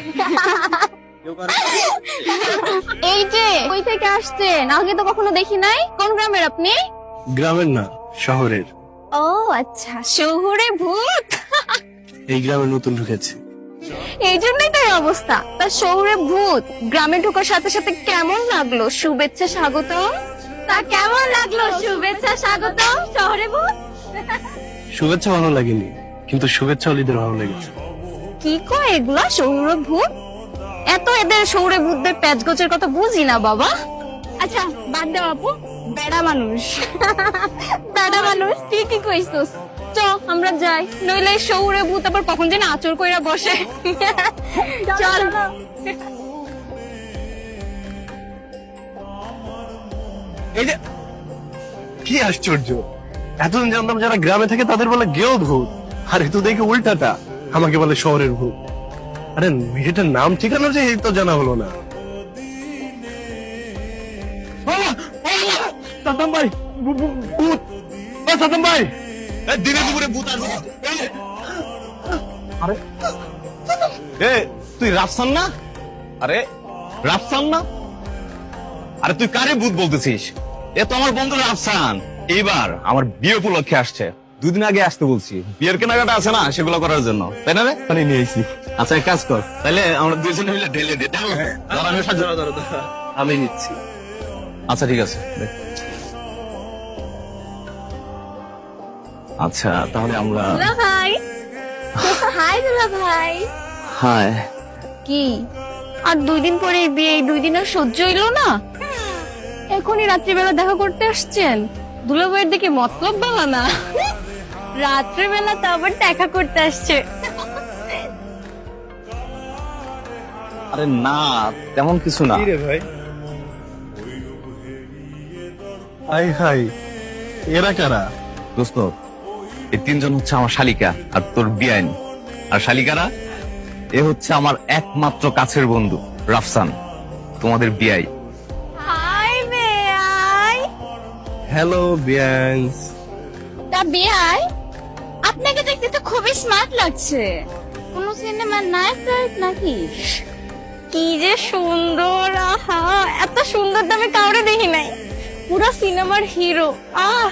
এই যে কই থেকে আসছেন? আগে তো কখনো দেখি নাই। কোন গ্রামের আপনি? গ্রামের না শহরের। ও আচ্ছা শহুরে ভূত। এই গ্রামে নতুন ঢুকেছি। এই জন্যই তো অবস্থা। তা শহুরে ভূত গ্রামে ঢোকার সাথে সাথে কেমন লাগল? শুভেচ্ছা স্বাগত তা কেমন লাগল? শুভেচ্ছা স্বাগতম শহরে ভূত। শুভেচ্ছা ভালো লাগেনি কিন্তু শুভেচ্ছা অলিদের ভালো লেগেছে। কি কয় এগুলা শহুরে ভূত এত এদের শহুরে ভূতদের প্যাচগোচের কথা বুঝি না বাবা। আচ্ছা বাদ দাও আপু বেড়া মানুষ। বেড়া মানুষ ঠিকই কইছস। চ আমরা যাই। নইলে শহুরে ভূত আবার কখন যেন আচর কইরা বসে। চল। এই যে কি আশ্চর্য। এতদিন জানতাম যারা গ্রামে থাকে তাদের বলে গেও ভূত। আর এ তো দেখে উল্টাটা। আমাকে বলে শহরের ভূত। আরে মেয়েটার নাম ঠিকানা যে তো জানা হলো না। সাতাম ভাই ভূ- ভূ- ভূত। সাতাম ভাই! দিনে দুপুরে ভূত আসবে আরে এ তুই রাফসান না? আরে রাফসান না? আরে তুই কারে ভূত বলতেছিস? এ তো আমার বন্ধু রাফসান। এইবার আমার বিয়ে উপলক্ষে আসছে। দুদিন আগে আসতে বলছি। বিয়ের কেনাকাটা আছে না সেগুলো করার জন্য। তাই না রে? পানি নিয়ে আইছি আচ্ছা এক কাজ কর। তাহলে আমরা দুইজনে মিলে ঢেলে দে। দাঁড়াও, দাঁড়াও, আমি নিচ্ছি। আচ্ছা ঠিক আছে। আচ্ছা তাহলে আমরা দুলা ভাই। হাই দুলা ভাই। হায় কি? আর দুই দিন পরে বিয়ে এই দুই দিন আর সহ্য হইল না? এখনই রাত্রিবেলা দেখা করতে আসছেন। দুলাভাইয়ের দিকে মতলব বাবা না। রাত্রিবেলা তো আবার দেখা করতে আসছে। আরে না তেমন কিছু না। রে ভাই? হাই হাই এরা কারা? দোস্ত এই তিনজন হচ্ছে আমার শালিকা আর তোর বিয়াইন। আর শালিকারা এ হচ্ছে আমার একমাত্র কাছের বন্ধু রাফসান তোমাদের বিয়াই। হাই বেয়াই। হ্যালো বিয়ান্স তা বেয়াই? আপনাকে দেখতে তো খুবই স্মার্ট লাগছে। কোন সিনেমার নায়ক নায়ক নাকি? কি যে সুন্দর, আহা, এত সুন্দর তো আমি কাউরে দেখি নাই। পুরো সিনেমার হিরো আহ!